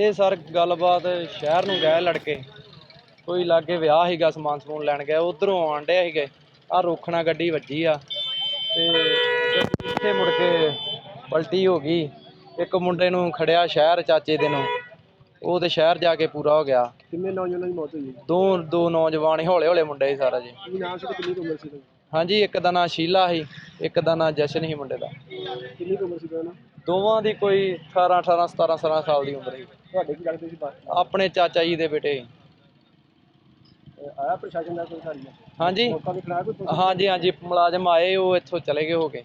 ਇਹ ਸਰ ਗੱਲਬਾਤ ਸ਼ਹਿਰ ਨੂੰ ਗਏ ਲੜਕੇ। ਕੋਈ ਲਾਗੇ ਵਿਆਹ ਸੀਗਾ ਸਮਾਨ ਸਮੂਨ ਲੈਣ ਗਏ ਉਧਰੋਂ ਆਣ ਡਿਆ ਸੀਗੇ। ਆ ਰੋਖਣਾ ਗੱਡੀ ਵੱਜੀ ਆ। ਤੇ ਇੱਥੇ ਮੁੜ ਕੇ ਪਲਟੀ ਹੋ ਗਈ। ਇੱਕ ਮੁੰਡੇ ਨੂੰ ਖੜਿਆ ਸ਼ਹਿਰ ਚਾਚੇ ਦੇ ਨੂੰ। ਉਹ ਤੇ ਸ਼ਹਿਰ ਜਾ ਕੇ ਪੂਰਾ ਹੋ ਗਿਆ। ਕਿੰਨੇ ਨੌਜਵਾਨਾਂ ਦੀ ਮੌਤ ਹੋਈ ਦੋ ਦੋ ਨੌਜਵਾਨ ਹੌਲੇ ਹੌਲੇ ਮੁੰਡੇ ਸੀ ਸਾਰਾ ਜੀ। ਕੀ ਨਾਮ ਸੀ ਤੇ ਕਿੰਨੀ ਕੁ ਉਮਰ ਸੀ? ਇਹਨਾਂ ਦੀ? ਹਾਂਜੀ ਇੱਕ ਦਾ ਨਾਂ ਸ਼ੀਲਾ ਸੀ ਇੱਕ ਦਾ ਨਾਂ ਜਸ਼ਨ ਸੀ ਮੁੰਡੇ ਦਾ। ਕਿੰਨੀ ਕੁ ਉਮਰ ਸੀ ਇਹਨਾਂ ਦੋਵਾਂ ਦੀ ਕੋਈ 18 18 17 17 ਸਾਲ ਦੀ ਉਮਰ ਸੀ। ਤੁਹਾਡੇ ਕੀ ਲੱਗਦੇ ਸੀ ਬਾਤ ਆਪਣੇ ਚਾਚਾ ਜੀ ਦੇ ਬੇਟੇ ਸੀ। ਆਇਆ ਪ੍ਰਸ਼ਾਸਨ ਦਾ ਕੋਈ ਸਾਰੀ? ਹਾਂਜੀ। ਮੌਕਾ ਵੀ ਖਰਾਬ ਕੋਈ ਹਾਂਜੀ ਹਾਂਜੀ ਮੁਲਾਜ਼ਮ ਆਏ ਉਹ ਇੱਥੋਂ ਚਲੇ ਗਏ ਹੋ ਕੇ।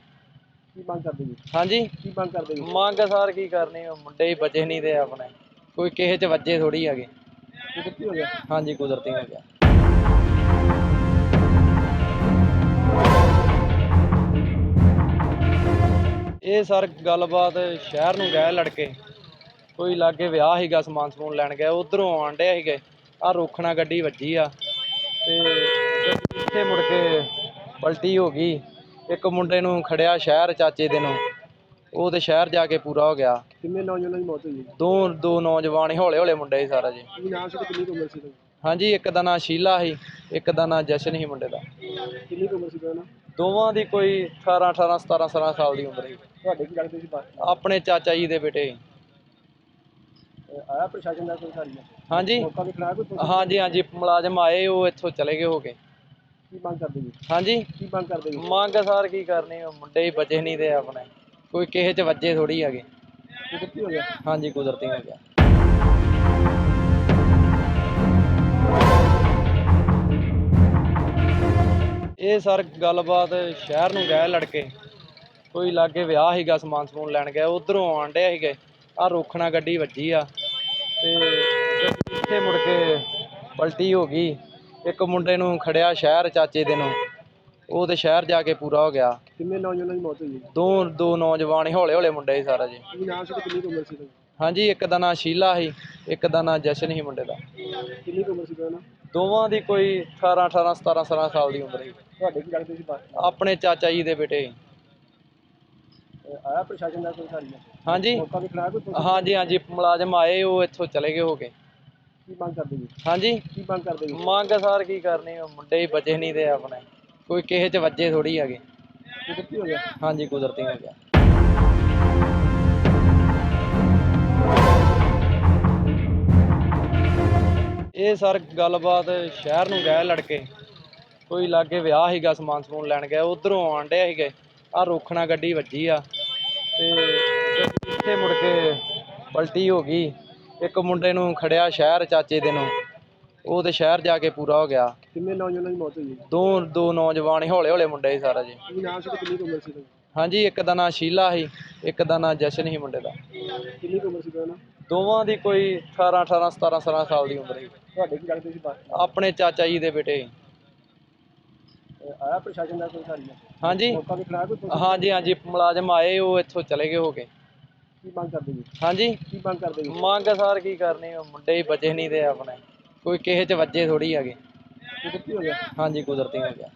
ਕੀ ਮੰਗ ਕਰਦੇ ਜੀ? ਹਾਂਜੀ। ਕੀ ਮੰਗ ਕਰਦੇ ਜੀ? ਮੰਗ ਸਾਰ ਕੀ ਕਰਨੀ ਉਹ ਮੁੰਡੇ ਹੀ ਬਚੇ ਨਹੀਂ ਤੇ ਆਪਣੇ। ਕੋਈ ਕਿਸੇ ਚ ਵੱਜੇ ਥੋੜੀ ਹੈਗੇ। ਕੁਦਰਤੀ ਹੋ ਗਿਆ? ਹਾਂਜੀ ਕੁਦਰਤੀ ਹੋ ਗਿਆ। ਇਹ ਸਰ ਗੱਲਬਾਤ ਸ਼ਹਿਰ ਨੂੰ ਗਏ ਲੜਕੇ। ਕੋਈ ਲਾਗੇ ਵਿਆਹ ਸੀਗਾ ਸਮਾਨ ਸਮੂਨ ਲੈਣ ਗਏ ਉਧਰੋਂ ਆਣ ਡਿਆ ਸੀਗੇ। ਆ ਰੋਖਣਾ ਗੱਡੀ ਵੱਜੀ ਆ। ਤੇ ਇੱਥੇ ਮੁੜ ਕੇ ਪਲਟੀ ਹੋ ਗਈ। ਇੱਕ ਮੁੰਡੇ ਨੂੰ ਖੜਿਆ ਸ਼ਹਿਰ ਚਾਚੇ ਦੇ ਨੂੰ। ਉਹ ਤੇ ਸ਼ਹਿਰ ਜਾ ਕੇ ਪੂਰਾ ਹੋ ਗਿਆ। ਕਿੰਨੇ ਨੌਜਵਾਨਾਂ ਦੀ ਮੌਤ ਹੋਈ? ਹੈ ਦੋ ਦੋ ਨੌਜਵਾਨ ਹੌਲੇ ਹੌਲੇ ਮੁੰਡੇ ਸੀ ਸਾਰਾ ਜੀ। ਕੀ ਨਾਮ ਸੀ ਤੇ ਕਿੰਨੀ ਕੁ ਉਮਰ ਸੀ? ਇਹਨਾਂ ਦੀ? ਹਾਂਜੀ ਇੱਕ ਦਾ ਨਾਂ ਸ਼ੀਲਾ ਸੀ ਇੱਕ ਦਾ ਨਾਂ ਜਸ਼ਨ ਸੀ ਮੁੰਡੇ ਦਾ। ਕਿੰਨੀ ਕੁ ਉਮਰ ਸੀ ਇਹਨਾਂ ਦੀ? ਦੋਵਾਂ ਦੀ ਕੋਈ 18 18 17 17 ਸਾਲ ਦੀ ਉਮਰ ਸੀ। ਤੁਹਾਡੇ ਕੀ ਲੱਗਦੇ ਸੀ ਬਾਤ ਆਪਣੇ ਚਾਚਾ ਜੀ ਦੇ ਬੇਟੇ। ਸੀ। ਆਇਆ ਪ੍ਰਸ਼ਾਸਨ ਦਾ ਕੋਈ ਸਾਰੀ ਹਾਂਜੀ। ਮੌਕਾ ਵੀ ਖਰਾਬ ਕੋਈ ਹਾਂਜੀ ਹਾਂਜੀ ਮੁਲਾਜ਼ਮ ਆਏ ਉਹ ਇੱਥੋਂ ਚਲੇ ਗਏ ਹੋ ਕੇ। ਕੀ ਮੰਗ ਕਰਦੇ ਜੀ? ਹਾਂਜੀ। ਕੀ ਮੰਗ ਕਰਦੇ ਜੀ? ਮੰਗ ਸਾਰ ਕੀ ਕਰਨੀ ਉਹ ਮੁੰਡੇ ਹੀ ਬਚੇ ਨਹੀਂ ਤੇ ਆਪਣੇ। ਕੋਈ ਕਿਸੇ ਚ ਵੱਜੇ ਥੋੜੀ ਹੈਗੇ। ਕੁਦਰਤੀ ਹੋ ਗਿਆ। ਹਾਂਜੀ ਕੁਦਰਤੀ ਹੋ ਗਿਆ। ਇਹ ਸਰ ਗੱਲਬਾਤ ਸ਼ਹਿਰ ਨੂੰ ਗਏ ਲੜਕੇ। ਕੋਈ ਲਾਗੇ ਵਿਆਹ ਸੀਗਾ ਸਮਾਨ ਸਮੂਨ ਲੈਣ ਗਏ ਉਧਰੋਂ ਆਣ ਡਿਆ ਸੀਗੇ। ਆ ਰੋਖਣਾ ਗੱਡੀ ਵੱਜੀ ਆ। ਤੇ ਇੱਥੇ ਮੁੜ ਕੇ ਪਲਟੀ ਹੋ ਗਈ। ਇੱਕ ਮੁੰਡੇ ਨੂੰ ਖੜਿਆ ਸ਼ਹਿਰ ਚਾਚੇ ਦੇ ਨੂੰ। ਉਹ ਤੇ ਸ਼ਹਿਰ ਜਾ ਕੇ ਪੂਰਾ ਹੋ ਗਿਆ। ਕਿੰਨੇ ਨੌਜਵਾਨਾਂ ਦੀ ਮੌਤ ਹੋਈ? ਹੈ ਦੋ ਦੋ ਨੌਜਵਾਨ ਹੌਲੇ ਹੌਲੇ ਮੁੰਡੇ ਸੀ ਸਾਰਾ ਜੀ। ਕੀ ਨਾਮ ਸੀ ਤੇ ਕਿੰਨੀ ਕੁ ਉਮਰ ਸੀ? ਇਹਨਾਂ ਦੀ? ਹਾਂਜੀ ਇੱਕ ਦਾ ਨਾਂ ਸ਼ੀਲਾ ਸੀ ਇੱਕ ਦਾ ਨਾਂ ਜਸ਼ਨ ਸੀ ਮੁੰਡੇ ਦਾ। ਕਿੰਨੀ ਕੁ ਉਮਰ ਸੀ ਇਹਨਾਂ ਦੀ? ਦੋਵਾਂ ਦੀ ਕੋਈ 18 18 17 17 ਸਾਲ ਦੀ ਉਮਰ ਸੀ। ਤੁਹਾਡੇ ਕੀ ਲੱਗਦੇ ਸੀ ਆਪਣੇ ਚਾਚਾ ਜੀ ਦੇ ਬੇਟੇ। ਸੀ। ਆਇਆ ਪ੍ਰਸ਼ਾਸਨ ਦਾ ਕੋਈ ਸਾਰੀ ਹਾਂਜੀ। ਮੌਕਾ ਵੀ ਖਰਾਬ ਕੋਈ ਹਾਂਜੀ ਹਾਂਜੀ ਮੁਲਾਜ਼ਮ ਆਏ ਉਹ ਇੱਥੋਂ ਚਲੇ ਗਏ ਹੋ ਕੇ। ਕੀ ਮੰਗ ਕਰਦੇ ਜੀ? ਹਾਂਜੀ। ਕੀ ਮੰਗ ਕਰਦੇ ਜੀ? ਮੰਗ ਸਾਰ ਕੀ ਕਰਨੀ ਉਹ ਮੁੰਡੇ ਹੀ ਬਚੇ ਨਹੀਂ ਤੇ ਆਪਣੇ। ਕੋਈ ਕਿਸੇ ਚ ਵੱਜੇ ਥੋੜੀ ਹੈਗੇ। ਕੁਦਰਤੀ ਹੋ ਗਿਆ। ਹਾਂਜੀ ਕੁਦਰਤੀ ਹੋ ਗਿਆ। ਇਹ ਸਰ ਗੱਲਬਾਤ ਸ਼ਹਿਰ ਨੂੰ ਗਏ ਲੜਕੇ। ਕੋਈ ਲਾਗੇ ਵਿਆਹ ਸੀਗਾ ਸਮਾਨ ਸਮੂਨ ਲੈਣ ਗਏ ਉਧਰੋਂ ਆਣ ਡਿਆ ਸੀਗੇ। ਆ ਰੋਖਣਾ ਗੱਡੀ ਵੱਜੀ ਆ। ਤੇ ਇੱਥੇ ਮੁੜ ਕੇ ਪਲਟੀ ਹੋ ਗਈ। ਇੱਕ ਮੁੰਡੇ ਨੂੰ ਖੜਿਆ ਸ਼ਹਿਰ ਚਾਚੇ ਦੇ ਨੂੰ। ਉਹ ਤੇ ਸ਼ਹਿਰ ਜਾ ਕੇ ਪੂਰਾ ਹੋ ਗਿਆ। ਕਿੰਨੇ ਨੌਜਵਾਨਾਂ ਦੀ ਮੌਤ ਹੋਈ? ਹੈ ਦੋ ਦੋ ਨੌਜਵਾਨ ਹੌਲੇ ਹੌਲੇ ਮੁੰਡੇ ਸੀ ਸਾਰਾ ਜੀ। ਕੀ ਨਾਮ ਸੀ ਤੇ ਕਿੰਨੀ ਕੁ ਉਮਰ ਸੀ ਇਹਨਾਂ ਦੀ? ਹਾਂਜੀ ਇੱਕ ਦਾ ਨਾਂ ਸ਼ੀਲਾ ਸੀ ਇੱਕ ਦਾ ਨਾਂ ਜਸ਼ਨ ਸੀ ਮੁੰਡੇ ਦਾ। ਕਿੰਨੀ ਕੁ ਉਮਰ ਸੀ ਦੀ? ਦੋਵਾਂ ਦੀ ਕੋਈ 18 18 17 17 ਸਾਲ ਦੀ ਉਮਰ ਸੀ। ਤੁਹਾਡੇ ਕੀ ਲੱਗਦੇ ਸੀ ਬਾਤ ਆਪਣੇ ਚਾਚਾ ਜੀ ਦੇ ਬੇਟੇ ਸੀ। ਆਇਆ ਪ੍ਰਸ਼ਾਸਨ ਦਾ ਕੋਈ ਸਾਰੀ ਹਾਂਜੀ। ਕੋਈ? ਹਾਂਜੀ ਹਾਂਜੀ। ਮੁਲਾਜ਼ਮ ਆਏ ਉਹ ਇੱਥੋਂ ਚਲੇ ਗਏ ਹੋ ਕੇ। ਕੀ ਮੰਗ ਕਰਦੇ ਜੀ? ਹਾਂਜੀ। ਕੀ ਮੰਗ ਕਰਦੇ ਜੀ? ਮੰਗ ਸਾਰ ਕੀ ਕਰਨੀ? ਉਹ ਮੁੰਡੇ ਹੀ ਬਚੇ ਨਹੀਂ ਤੇ ਆਪਣੇ। ਕੋਈ ਕਿਸੇ ਚ ਵੱਜੇ ਥੋੜੀ ਹੈਗੇ। ਕੁਦਰਤੀ ਹੋ ਗਿਆ। ਹਾਂਜੀ ਕੁਦਰਤੀ ਹੋ ਗਿਆ।